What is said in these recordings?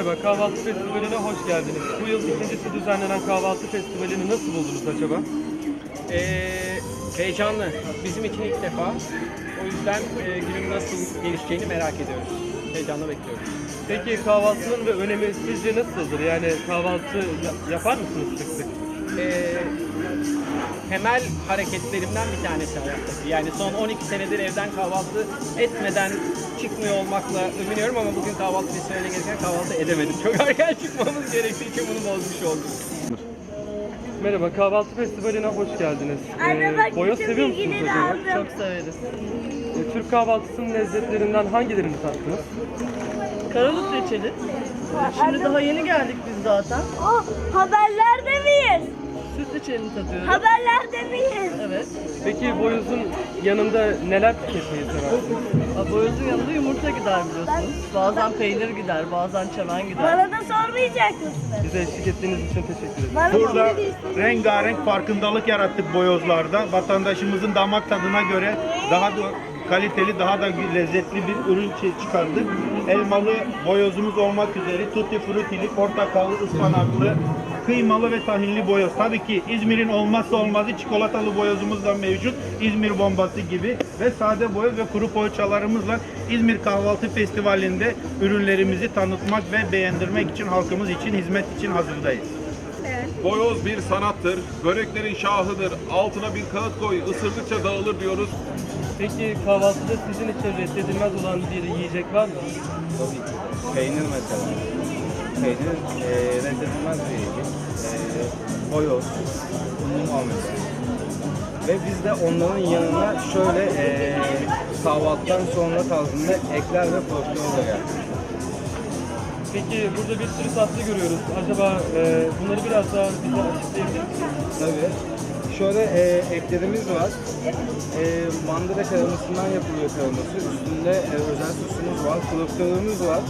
Merhaba, Kahvaltı Festivali'ne hoş geldiniz. Bu yıl ikincisi düzenlenen Kahvaltı Festivali'ni nasıl buldunuz acaba? Ee, heyecanlı. Bizim için ilk defa. O yüzden e, günün nasıl gelişeceğini merak ediyoruz. Heyecanla bekliyoruz. Peki kahvaltının ve önemi sizce nasıldır? Yani kahvaltı ya- yapar mısınız sık sık? Ee, temel hareketlerimden bir tanesi hayattaki. Yani son 12 senedir evden kahvaltı etmeden çıkmıyor olmakla övünüyorum ama bugün kahvaltı festivaline gelirken kahvaltı edemedim. Çok erken çıkmamız gerektiği için bunu bozmuş olduk. Merhaba, Kahvaltı Festivali'ne hoş geldiniz. Anne Ee, bak boyoz bütün seviyor musunuz bilgileri acaba? aldım. Çok severiz. Ee, Türk kahvaltısının lezzetlerinden hangilerini tattınız? Karalut reçeli. Şimdi daha yeni geldik biz zaten. Oh, haberlerde miyiz? Süt tadıyoruz. Haberlerde miyiz? Evet. Peki boyozun yanında neler tüketmeyi seversiniz? Ha, Boyozun yanında yumurta gider biliyorsunuz. Bazen peynir gider, bazen çemen gider. Bana da sormayacak mısın? Bize eşlik ettiğiniz için teşekkür ederim. Bana Burada rengarenk farkındalık yarattık boyozlarda. Vatandaşımızın damak tadına göre daha da kaliteli, daha da lezzetli bir ürün çı- çıkardık. Elmalı boyozumuz olmak üzere tutti fruttili, portakallı, ıspanaklı, kıymalı ve tahinli boyoz. Tabii ki İzmir'in olmazsa olmazı çikolatalı boyozumuz da mevcut. İzmir bombası gibi ve sade boyoz ve kuru poğaçalarımızla İzmir Kahvaltı Festivali'nde ürünlerimizi tanıtmak ve beğendirmek için halkımız için hizmet için hazırdayız. Boyoz bir sanattır, böreklerin şahıdır. Altına bir kağıt koy, ısırdıkça dağılır diyoruz. Peki kahvaltıda sizin için reddedilmez olan bir yiyecek var mı? Tabii ki. Peynir mesela. Peynir e, reddedilmez bir yiyecek. E, boyoz, unlu mamulesi. Ve biz de onların yanına şöyle e, kahvaltıdan sonra tarzında ekler ve profiterol geldik. Peki burada bir sürü tatlı görüyoruz. Acaba e, bunları biraz daha bize açıklayabilir misiniz? Tabii. Şöyle e, eklerimiz var. E, mandıra kremasından yapılıyor kreması. Üstünde e, özel sosumuz var. Profiterolümüz var.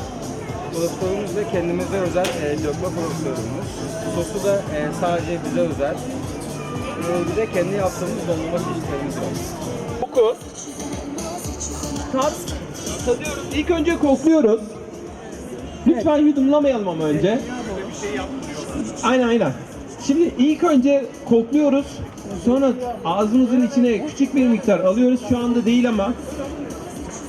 Profiterolümüz de kendimize özel e, lokma profiterolümüz. Sosu da e, sadece bize özel. E, bir de kendi yaptığımız dondurma çeşitlerimiz var. Koku. Tat. Tadıyoruz. İlk önce kokluyoruz. Lütfen yudumlamayalım ama önce. Aynen aynen. Şimdi ilk önce kokluyoruz. Sonra ağzımızın içine küçük bir miktar alıyoruz. Şu anda değil ama.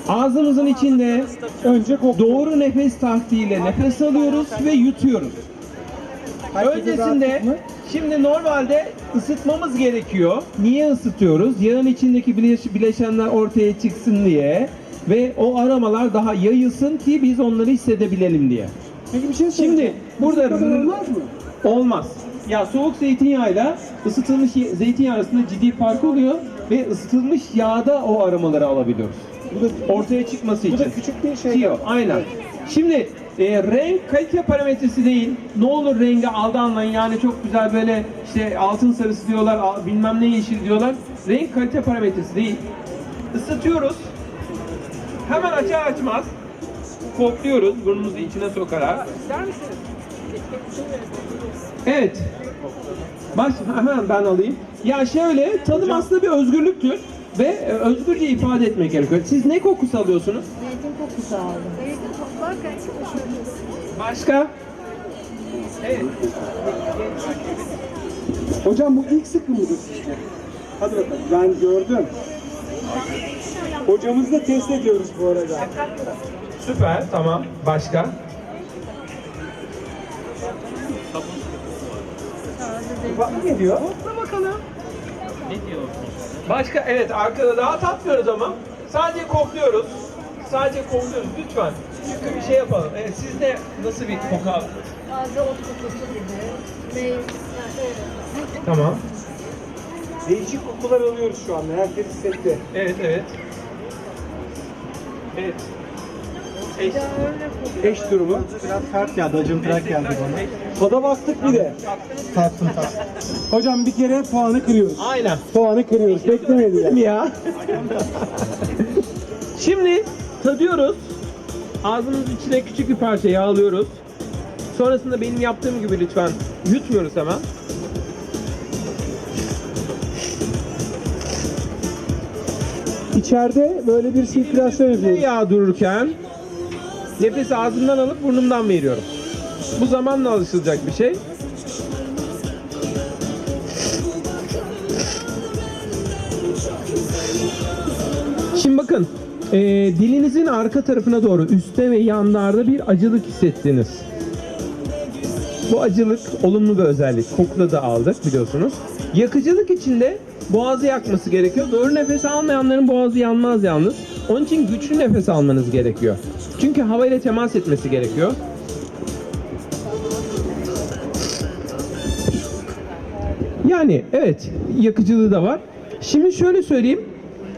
Ağzımızın içinde önce doğru nefes taktiğiyle nefes alıyoruz ve yutuyoruz. Öncesinde şimdi normalde ısıtmamız gerekiyor. Niye ısıtıyoruz? Yağın içindeki bileş- bileşenler ortaya çıksın diye ve o aromalar daha yayılsın ki biz onları hissedebilelim diye. Peki bir şey Şimdi burada olmaz mı? Olmaz. Ya soğuk zeytinyağıyla ısıtılmış zeytinyağı arasında ciddi fark oluyor ve ısıtılmış yağda o aromaları alabiliyoruz. Bu da, Ortaya çıkması için. bu da küçük bir şey. Tiyo, aynen. Şimdi e, renk kalite parametresi değil. Ne olur rengi aldanmayın. Yani çok güzel böyle işte altın sarısı diyorlar, al- bilmem ne yeşil diyorlar. Renk kalite parametresi değil. Isıtıyoruz. Hemen açar açmaz kokluyoruz burnumuzu içine sokarak. Evet. Baş, hemen ben alayım. Ya şöyle, tadım aslında bir özgürlüktür ve e, özgürce ifade etmek gerekiyor. Siz ne kokusu alıyorsunuz? Başka? Evet. Hocam bu ilk sıkı mıdır sizce? Hadi bakalım ben gördüm. Hocamızla test ediyoruz bu arada. Süper, tamam. Başka? Bak ne diyor? Kokla bakalım. Ne diyor? Başka, evet arkada daha tatmıyoruz ama. Sadece kokluyoruz. Sadece kokluyoruz lütfen. Çünkü bir şey yapalım. Evet, siz de nasıl bir koku aldınız? Taze ot kokusu gibi. Meyve, yani. Tamam. Değişik kokular alıyoruz şu anda. Herkes hissetti. Evet, evet. Evet. Eş, Eş durumu. Biraz sert geldi, acımtırak geldi bana. Tada baktık bir de. Tattım tattım. Hocam bir kere puanı kırıyoruz. Aynen. Puanı kırıyoruz. Beklemedi Değil ya. Şimdi tadıyoruz. Ağzımızın içine küçük bir parça yağ alıyoruz. Sonrasında benim yaptığım gibi lütfen yutmuyoruz hemen. İçeride böyle bir sirkülasyon yapıyoruz. Yağ dururken nefesi ağzımdan alıp burnumdan veriyorum. Bu zamanla alışılacak bir şey. Şimdi bakın, e, dilinizin arka tarafına doğru üstte ve yanlarda bir acılık hissettiniz. Bu acılık olumlu bir özellik. Kokla da aldık biliyorsunuz. Yakıcılık içinde boğazı yakması gerekiyor. Doğru nefes almayanların boğazı yanmaz yalnız. Onun için güçlü nefes almanız gerekiyor. Çünkü havayla temas etmesi gerekiyor. Yani evet yakıcılığı da var. Şimdi şöyle söyleyeyim.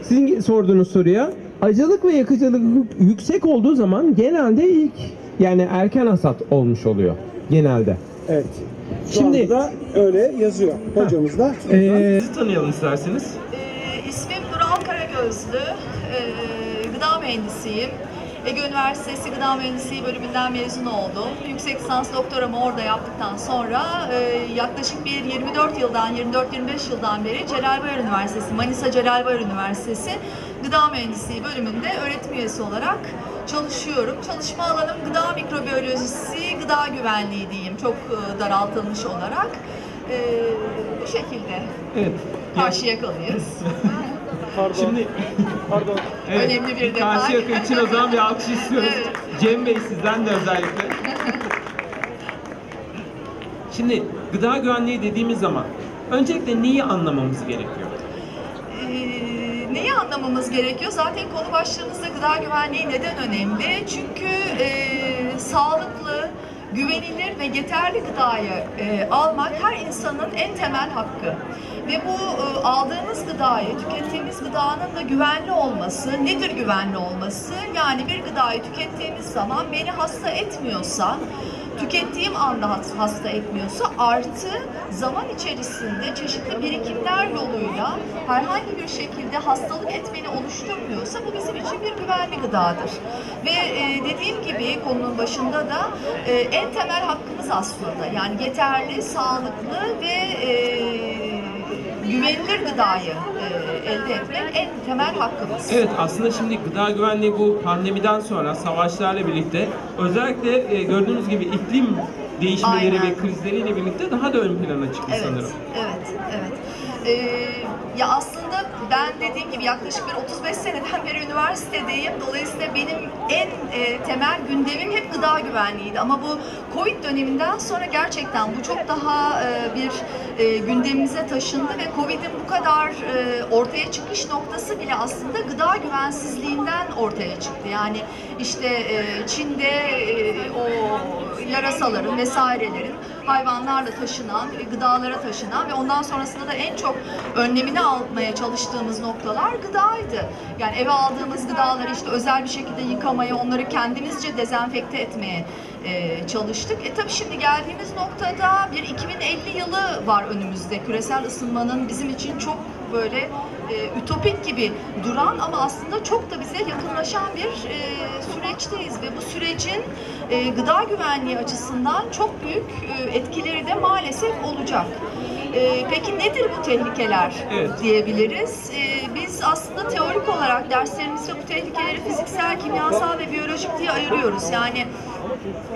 Sizin sorduğunuz soruya acılık ve yakıcılık yüksek olduğu zaman genelde ilk yani erken hasat olmuş oluyor genelde. Evet. Şu Şimdi- anda da öyle yazıyor hocamız da. Ee, sizi tanıyalım isterseniz. Ee, ismim Nural Karagözlü. Ee, gıda mühendisiyim. Ege Üniversitesi Gıda Mühendisliği bölümünden mezun oldum. Yüksek lisans doktoramı orada yaptıktan sonra e, yaklaşık bir 24 yıldan, 24-25 yıldan beri Celal Bayar Üniversitesi, Manisa Celal Bayar Üniversitesi Gıda Mühendisliği bölümünde öğretim üyesi olarak çalışıyorum. Çalışma alanım gıda mikrobiyolojisi, gıda güvenliği diyeyim çok e, daraltılmış olarak. Ee, bu şekilde. Evet. Karşıyakalıyız. Pardon. Şimdi Pardon. evet, Önemli bir karşı detay. yaka için o zaman bir alkış istiyoruz. Evet. Cem Bey sizden de özellikle. Şimdi gıda güvenliği dediğimiz zaman öncelikle neyi anlamamız gerekiyor? Ee, neyi anlamamız gerekiyor? Zaten konu başlığımızda gıda güvenliği neden önemli? Çünkü e, sağlıklı, güvenilir ve yeterli gıdayı e, almak her insanın en temel hakkı. Ve bu e, aldığımız gıdayı, tükettiğimiz gıdanın da güvenli olması, nedir güvenli olması? Yani bir gıdayı tükettiğimiz zaman beni hasta etmiyorsa, tükettiğim anda has- hasta etmiyorsa artı zaman içerisinde çeşitli birikimler yoluyla herhangi bir şekilde hastalık etmeni oluşturmuyorsa bu bizim için bir güvenli gıdadır. Ve e, dediğim gibi konunun başında da e, en temel hakkımız aslında. Yani yeterli, sağlıklı ve e, güvenilir gıdayı e, elde etmek en temel hakkımız. Evet aslında şimdi gıda güvenliği bu pandemiden sonra savaşlarla birlikte özellikle e, gördüğünüz gibi iklim değişmeleri Aynen. ve krizleriyle birlikte daha da ön plana çıktı Evet, sanırım. evet, evet. Ee, ya aslında ben dediğim gibi yaklaşık bir 35 seneden beri üniversitedeyim. Dolayısıyla benim en e, temel gündemim hep gıda güvenliğiydi. Ama bu Covid döneminden sonra gerçekten bu çok daha e, bir e, gündemimize taşındı ve Covid'in bu kadar e, ortaya çıkış noktası bile aslında gıda güvensizliğinden ortaya çıktı. Yani işte e, Çin'de e, o yarasaların vesairelerin hayvanlarla taşınan, e, gıdalara taşınan ve ondan sonrasında da en çok önlemini almaya çalıştığımız noktalar gıdaydı. Yani eve aldığımız gıdaları işte özel bir şekilde yıkamaya, onları kendimizce dezenfekte etmeye e, çalıştık. E tabii şimdi geldiğimiz noktada bir 2050 yılı var önümüzde. Küresel ısınmanın bizim için çok böyle e, ütopik gibi duran ama aslında çok da bize yakınlaşan bir e, süreçteyiz ve bu sürecin e, gıda güvenliği açısından çok büyük e, etkileri de maalesef olacak. E, peki nedir bu tehlikeler Evet. diyebiliriz? E, biz aslında teorik olarak derslerimizde bu tehlikeleri fiziksel, kimyasal ve biyolojik diye ayırıyoruz. Yani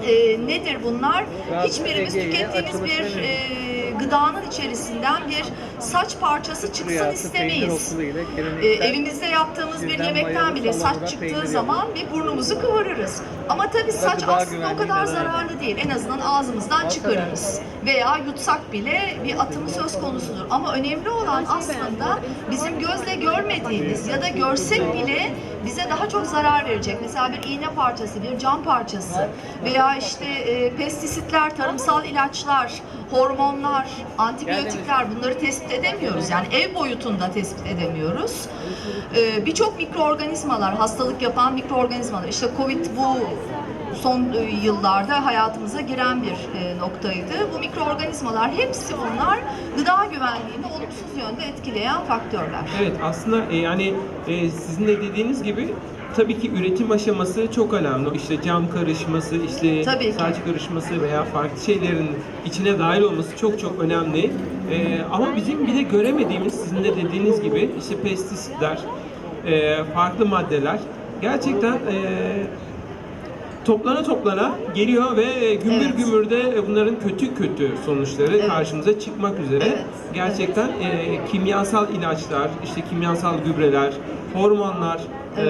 e, nedir bunlar? Hiçbirimiz tükettiğimiz bir e, gıdanın içerisinden bir saç parçası çıksın istemeyiz. E, evimizde yaptığımız bir yemekten bile saç çıktığı zaman bir burnumuzu kıvırırız. Ama tabii saç aslında o kadar zararlı değil. En azından ağzımızdan çıkarırız. Veya yutsak bile bir atımı söz konusudur. Ama önemli olan aslında bizim gözle görmediğimiz ya da görsek bile bize daha çok zarar verecek. Mesela bir iğne parçası, bir cam parçası veya işte e, pestisitler, tarımsal ilaçlar, hormonlar, antibiyotikler bunları tespit edemiyoruz. Yani ev boyutunda tespit edemiyoruz. E, Birçok mikroorganizmalar, hastalık yapan mikroorganizmalar. İşte Covid bu son e, yıllarda hayatımıza giren bir e, noktaydı. Bu mikroorganizmalar hepsi bunlar gıda güvenliğini olumsuz yönde etkileyen faktörler. Evet aslında e, yani e, sizin de dediğiniz gibi tabii ki üretim aşaması çok önemli. İşte cam karışması, işte Tabii ki. saç karışması veya farklı şeylerin içine dahil olması çok çok önemli. Ama bizim bir de göremediğimiz sizin de dediğiniz gibi işte pestisitler, e, farklı maddeler gerçekten e, toplana toplana geliyor ve gümbür Evet. gümbür de bunların kötü kötü sonuçları Evet. karşımıza çıkmak üzere. Evet. Gerçekten e, kimyasal ilaçlar, işte kimyasal gübreler, hormonlar, e,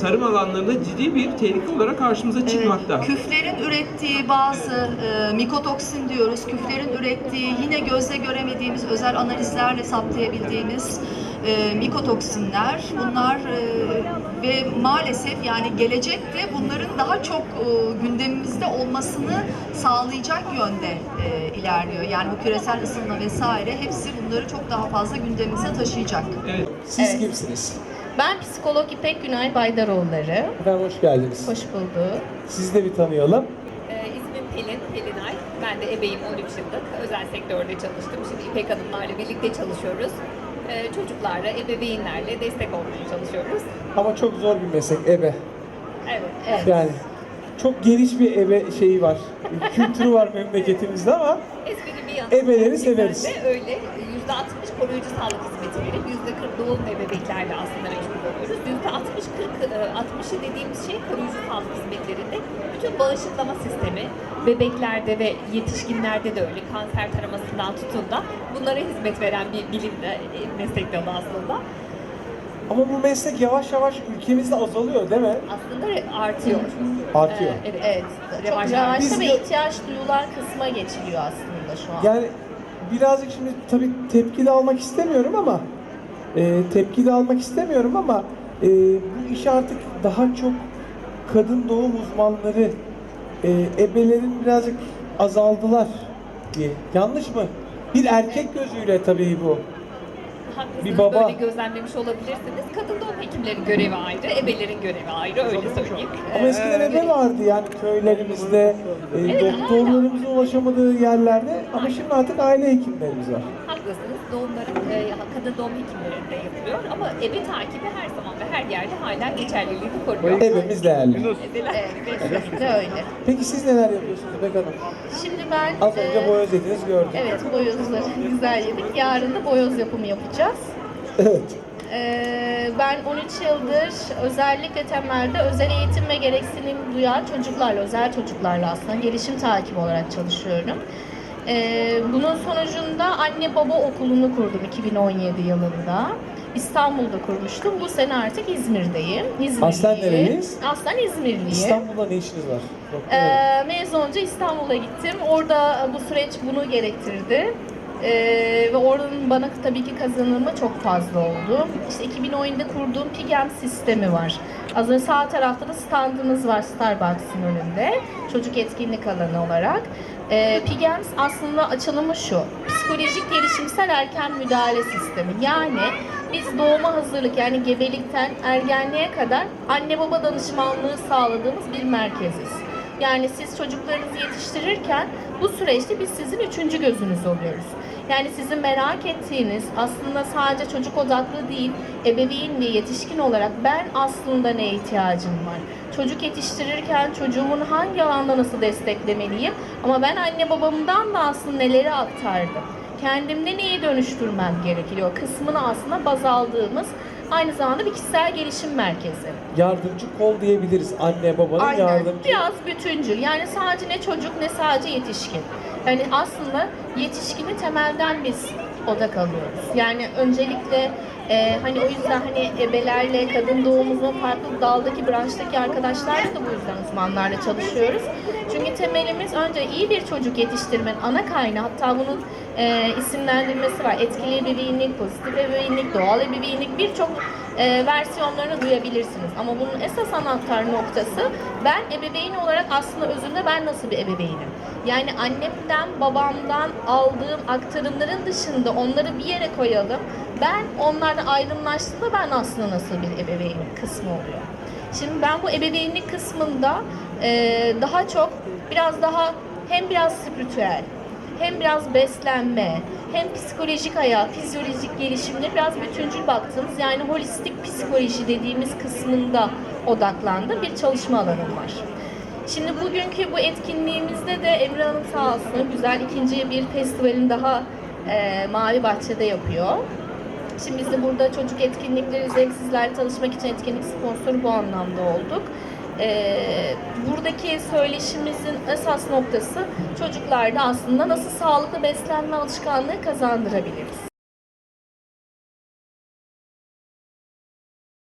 tarım alanlarında ciddi bir tehlike olarak karşımıza çıkmakta. Küflerin ürettiği bazı e, mikotoksin diyoruz. Küflerin ürettiği yine gözle göremediğimiz özel analizlerle saptayabildiğimiz e, mikotoksinler. Bunlar e, ve maalesef yani gelecekte bunların daha çok e, gündemimizde olmasını sağlayacak yönde e, ilerliyor. Yani bu küresel ısınma vesaire hepsi bunları çok daha fazla gündemimize taşıyacak. Evet. Siz Evet. kimsiniz? Ben psikolog İpek Günay Baydaroğulları. Efendim hoş geldiniz. Hoş bulduk. Sizi de bir tanıyalım. Ee, ismim Pelin, Pelinay. Ben de ebeyim 13 yıllık. Özel sektörde çalıştım. Şimdi İpek Hanımlarla birlikte çalışıyoruz. Ee, çocuklarla, ebeveynlerle destek olmaya çalışıyoruz. Ama çok zor bir meslek ebe. Evet. Evet. Yani çok geniş bir ebe şeyi var. Kültürü var memleketimizde ama Espri bir yana. Ebeleri gerçekten severiz. de öyle. %60 koruyucu sağlık hizmeti verip %40 doğum ve bebeklerle aslında meşgul oluyoruz. %60-40, e, 60'ı dediğimiz şey koruyucu sağlık hizmetlerinde bütün bağışıklama sistemi, bebeklerde ve yetişkinlerde de öyle kanser taramasından tutun da bunlara hizmet veren bir bilim de, e, meslek dalı aslında. Ama bu meslek yavaş yavaş ülkemizde azalıyor değil mi? Aslında re- artıyor. Artıyor. Ee, evet. Evet. Çok Revaçta. Biz ve de- ihtiyaç duyulan kısma geçiliyor aslında şu an. Yani birazcık şimdi tabii tepki de almak istemiyorum ama e, tepki de almak istemiyorum ama e, bu iş artık daha çok kadın doğum uzmanları e, ebelerin birazcık azaldılar diye. Yanlış mı? Bir erkek gözüyle tabii bu. Haklısınız, Bir baba- böyle gözlemlemiş olabilirsiniz. Kadın doğum hekimlerin görevi ayrı, ebelerin görevi ayrı öyle söyleyeyim. Ama eskiden ebe vardı yani köylerimizde, e, doktorlarımızın ulaşamadığı yerlerde ama şimdi artık aile hekimlerimiz var. Haklısınız. Doğumların e, kadın doğum hekimlerinde yapılıyor ama ebe takibi her zaman ve her yerde hala geçerliliğini koruyor. Ebemiz değerli. Evet, kesinlikle öyle. Peki siz neler yapıyorsunuz İpek Hanım? Şimdi ben Az önce e, boyoz dediniz gördüm. Evet, boyozları güzel yedik. Yarın da boyoz yapımı yapacağız. Evet. Ee, ben 13 yıldır özellikle temelde özel eğitim ve gereksinim duyan çocuklarla, özel çocuklarla aslında gelişim takibi olarak çalışıyorum. Ee, bunun sonucunda anne baba okulunu kurdum 2017 yılında. İstanbul'da kurmuştum. Bu sene artık İzmir'deyim. İzmirliyim. Aslen nereliyiz? Aslen İzmirliyim. İstanbul'da ne işiniz var? Ee, mezun olunca İstanbul'a gittim. Orada bu süreç bunu gerektirdi. Ee, ve oranın bana tabii ki kazanımı çok fazla oldu. İşte 2017'de kurduğum Pigem sistemi var. Az önce sağ tarafta da standımız var Starbucks'ın önünde. Çocuk etkinlik alanı olarak. Ee, Pigems aslında açılımı şu. Psikolojik gelişimsel erken müdahale sistemi. Yani biz doğuma hazırlık yani gebelikten ergenliğe kadar anne baba danışmanlığı sağladığımız bir merkeziz. Yani siz çocuklarınızı yetiştirirken bu süreçte biz sizin üçüncü gözünüz oluyoruz. Yani sizin merak ettiğiniz aslında sadece çocuk odaklı değil, ebeveyn ve yetişkin olarak ben aslında ne ihtiyacım var? Çocuk yetiştirirken çocuğumun hangi alanda nasıl desteklemeliyim? Ama ben anne babamdan da aslında neleri aktardım? Kendimde neyi dönüştürmem gerekiyor kısmını aslında baz aldığımız aynı zamanda bir kişisel gelişim merkezi. Yardımcı kol diyebiliriz. Anne babanın Aynen. yardımcı. Biraz bütüncül. Yani sadece ne çocuk ne sadece yetişkin. Yani aslında yetişkini temelden biz odak alıyoruz. Yani öncelikle e, hani o yüzden hani ebelerle kadın doğumuzun farklı daldaki branştaki arkadaşlarla da bu yüzden uzmanlarla çalışıyoruz. Çünkü temelimiz önce iyi bir çocuk yetiştirmenin ana kaynağı hatta bunun e, isimlendirmesi var. Etkili ebeveynlik, pozitif ebeveynlik, doğal ebeveynlik birçok e, versiyonlarını duyabilirsiniz. Ama bunun esas anahtar noktası ben ebeveyn olarak aslında özünde ben nasıl bir ebeveynim? Yani annemden, babamdan aldığım aktarımların dışında onları bir yere koyalım. Ben onlardan ayrımlaştığımda ben aslında nasıl bir ebeveynim kısmı oluyor. Şimdi ben bu ebeveynlik kısmında e, daha çok biraz daha hem biraz spiritüel hem biraz beslenme, hem psikolojik hayat, fizyolojik gelişimine biraz bütüncül baktığımız yani holistik psikoloji dediğimiz kısmında odaklandı bir çalışma alanım var. Şimdi bugünkü bu etkinliğimizde de Emre Hanım sağ olsun güzel ikinci bir festivalin daha e, Mavi Bahçe'de yapıyor. Şimdi biz de burada çocuk etkinlikleri, zevksizlerle tanışmak için etkinlik sponsoru bu anlamda olduk. Ee, buradaki söyleşimizin esas noktası çocuklarda aslında nasıl sağlıklı beslenme alışkanlığı kazandırabiliriz.